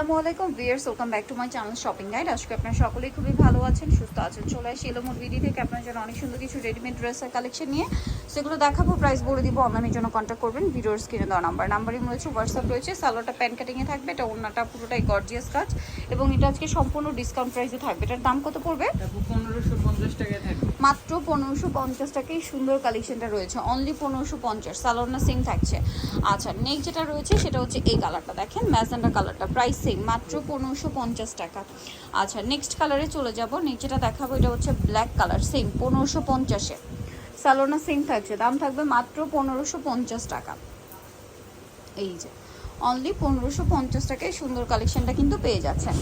আসসালামু আলাইকুম viewers welcome back to my channel shopping guide. আজকে আপনারা সকলেই খুবই ভালো আছেন, সুস্থ আছেন, চলে আসি এলোমোর ভিডিও থেকে। আপনার জন্য অনেক সুন্দর কিছু রেডিমেড ড্রেসের কালেকশন নিয়ে। সেগুলো দেখাবো প্রাইস বলে দিব অনলাইনের জন্য কন্ট্যাক্ট করবেন ভিডিওর স্ক্রিনে দেওয়া নাম্বার নাম্বারই রয়েছে হোয়াটসঅ্যাপ রয়েছে সালোয়ারটা প্যান কাটিংয়ে থাকবে এটা অন্যটা পুরোটাই গর্জিয়াস কাজ এবং এটা আজকে সম্পূর্ণ ডিসকাউন্ট প্রাইসে থাকবে। এটার দাম কত পড়বে? পনেরোশো পঞ্চাশ টাকায় থাকবে। মাত্র পনেরোশো পঞ্চাশ টাকায় সুন্দর কালেকশনটা রয়েছে অনলি পনেরোশো পঞ্চাশ সালোনা সিং থাকছে। আচ্ছা নেক্সট যেটা রয়েছে সেটা হচ্ছে এই কালারটা দেখেন ম্যাজেন্ডা কালারটা প্রাইস সেম মাত্র পনেরোশো পঞ্চাশ টাকা। আচ্ছা নেক্সট কালারে চলে যাব নেক্সট যেটা দেখাবো এটা হচ্ছে ব্ল্যাক কালার সেম পনেরোশো পঞ্চাশে। সালোনা সিং থাকছে দাম থাকবে মাত্র পনেরোশো পঞ্চাশ টাকা। এই যে অনলি পনেরোশো পঞ্চাশ টাকায় সুন্দর কালেকশনটা কিন্তু পেয়ে যাচ্ছেন।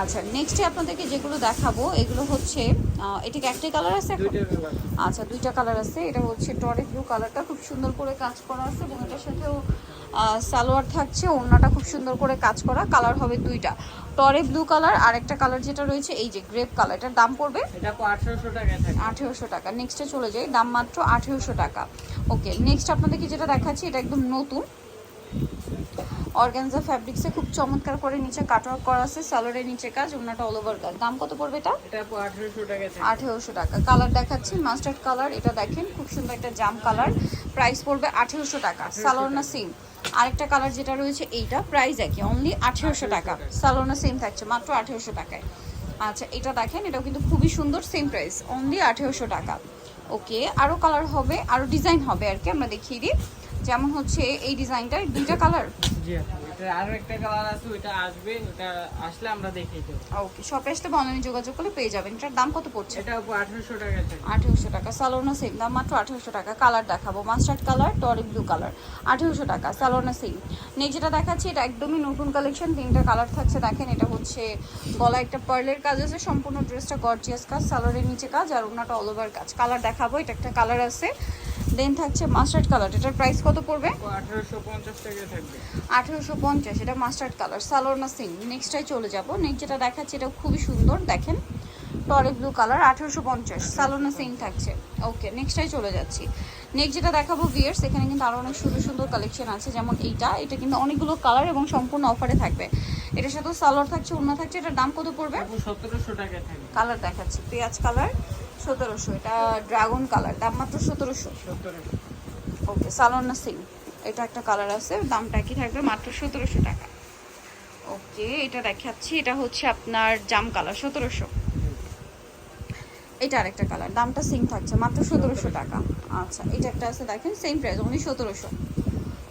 আচ্ছা নেক্সটে আপনাদেরকে যেগুলো দেখাবো এগুলো হচ্ছে আহ, এটা কি একটাই কালার আছে আচ্ছা দুইটা কালার আছে। এটা হচ্ছে টরে ব্লু কালারটা খুব সুন্দর করে কাজ করা আছে এবং এটার সাথেও সালোয়ার থাকছে ওড়নাটা খুব সুন্দর করে কাজ করা কালার হবে দুইটা। টরে ব্লু কালার আর একটা কালার যেটা রয়েছে এই যে গ্রেপ কালার এটার দাম পড়বে আঠেরোশো টাকা। নেক্সটে চলে যাই দাম মাত্র আঠেরোশো টাকা। ওকে নেক্সট আপনাদেরকে যেটা দেখাচ্ছি এটা একদম নতুন। অর্গানজা ফ্যাব্রিক্সে খুব চমৎকার করে নিচে কাটওয়ার্ক করা আছে সালোয়ারের নিচে কাজ ওনাটা অল ওভার কাজ। দাম কত পড়বে এটা? এটা আঠারোশো টাকা কালার দেখাচ্ছি মাস্টার্ড কালার এটা দেখেন খুব সুন্দর একটা জাম কালার প্রাইস পড়বে আঠেরোশো টাকা সালোনা সিম আরেকটা কালার যেটা রয়েছে এইটা প্রাইস একই অনলি আঠেরোশো টাকা। সালোনা সিম থাকছে মাত্র আঠেরোশো টাকায়। আচ্ছা এটা দেখেন এটাও কিন্তু খুবই সুন্দর সেম প্রাইস অনলি আঠেরোশো টাকা। ওকে আরও কালার হবে আরও ডিজাইন হবে আর কি আমরা দেখিয়ে দিই। যেমন হচ্ছে এই ডিজাইনটার দুইটা কালার? জি আরও একটা কালার আছে ওইটা আসবে ওটা আসলে আমরা দেখিয়ে দেবো। ওকে শপে আসতে অনলাইনে যোগাযোগ করলে পেয়ে যাবেন। এটার দাম কত পড়ছে? এটা আপু আঠারোশো টাকায় আঠেরোশো টাকা সালোনা সেম দাম মাত্র আঠেরোশো টাকা। কালার দেখাবো মাস্টার্ড কালার টরি ব্লু কালার। আঠেরোশো টাকা সালোনা সেম নেক্সট যেটা দেখাচ্ছি এটা একদমই নতুন কালেকশন তিনটা কালার থাকছে। দেখেন এটা হচ্ছে গলা একটা পার্লের কাজ আছে সম্পূর্ণ ড্রেসটা গর্জিয়াস কাজ সালোয়ারের নিচে কাজ আর ওনাটা অল ওভার কাজ। কালার দেখাবো এটা একটা কালার আছে। দেন থাকছে মাস্টার্ড কালার এটার প্রাইস কত পড়বে? আঠারোশো পঞ্চাশ এটা মাস্টার্ড কালার সালোনা সিং নেক্সটটাই চলে যাব। নেক্সট যেটা দেখাচ্ছি এটা খুবই সুন্দর দেখেন। টরে ব্লু কালার আঠেরোশো পঞ্চাশ সালোনা সিং থাকছে। ওকে নেক্সটটাই চলে যাচ্ছি। নেক্সট যেটা দেখাবো ভিয়ার্স এখানে কিন্তু আরও অনেক সুন্দর সুন্দর কালেকশন আছে যেমন এইটা। এটা কিন্তু অনেকগুলো কালার এবং সম্পূর্ণ অফারে থাকবে। এটার সাথে সালোয়ার থাকছে অন্য থাকছে এটার দাম কত পড়বে? সতেরোশো থাকবে। কালার দেখাচ্ছি পেঁয়াজ কালার সতেরোশো এটা ড্রাগন কালার দাম মাত্র সতেরোশো। ওকে সালোনা সিং এটা একটা কালার আছে দামটা কি থাকবে মাত্র সতেরোশো টাকা। ওকে এটা দেখাচ্ছি এটা হচ্ছে আপনার জাম কালার সতেরোশো। এটা আরেকটা কালার দামটা সিং থাকছে মাত্র সতেরোশো টাকা। আচ্ছা এটা একটা আছে দেখেন সেম প্রাইস উনি সতেরোশো।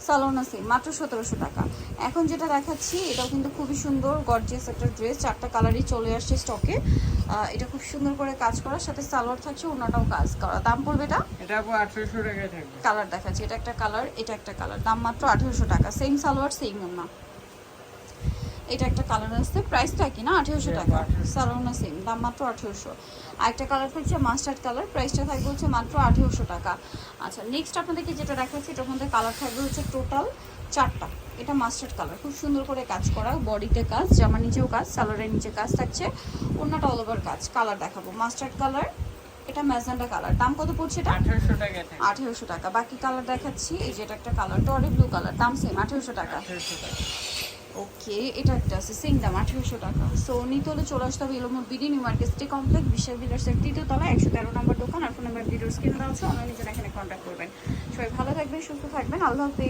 সালোনা সিং মাত্র সতেরোশো টাকা। এখন যেটা দেখাচ্ছি এটাও কিন্তু খুবই সুন্দর গর্জিয়াস একটা ড্রেস চারটা কালারই চলে আসছে স্টকে এটা খুব সুন্দর করে কাজ করার সাথে সালোয়ার থাকছে ওনাটাও কাজ করা। দাম পড়বে এটা? এটা আঠারোশো টাকায় থাকবে। কালার দেখাচ্ছি এটা একটা কালার এটা একটা কালার দাম মাত্র আঠেরোশো টাকা। সেম সালোয়ার সেম না এটা একটা কালার আসছে প্রাইসটা কি না? আঠেরোশো টাকা। সালোয়ার সেম দাম মাত্র আঠেরোশো। আর একটা কালার থাকছে মাস্টার্ড কালার প্রাইসটা থাকবে হচ্ছে মাত্র আঠেরোশো টাকা। আচ্ছা নেক্সট আপনাদেরকে যেটা দেখাচ্ছি এটার মধ্যে কালার থাকবে হচ্ছে টোটাল চারটা। এটা মাস্টার্ড কালার খুব সুন্দর করে কাজ করা বডিতে কাজ জামার নিচেও কাজ সালোয়ারের নিচে কাজ থাকছে। অন্যটা অল ওভার কাজ কালার দেখাবো। মাস্টার্ড কালার এটা ম্যাজেন্ডা কালার দাম কত পড়ছে এটা? আঠারোশো থাকবে আঠেরোশো টাকা। বাকি কালার দেখাচ্ছি এই যে এটা একটা কালার টরে ব্লু কালার দাম সেম আঠেরোশো টাকা। আঠারোশো টাকা। ওকে, এটা একটা আছে সেম দাম, আঠেরোশো টাকা। সো নিতে হলে চলে আসতে হবে ইলোমোর BD new market city complex বিশাল বিলার্সের তৃতীয় তলা একশো তেরো নম্বর দোকান, আর ফোন নাম্বার ভিডিওর স্ক্রিনে দেওয়া আছে অনলাইনে জন্য এখানে কন্ট্যাক্ট করবেন। সবাই ভালো থাকবেন, সুস্থ থাকবেন, আল্লাহ হাফিজ।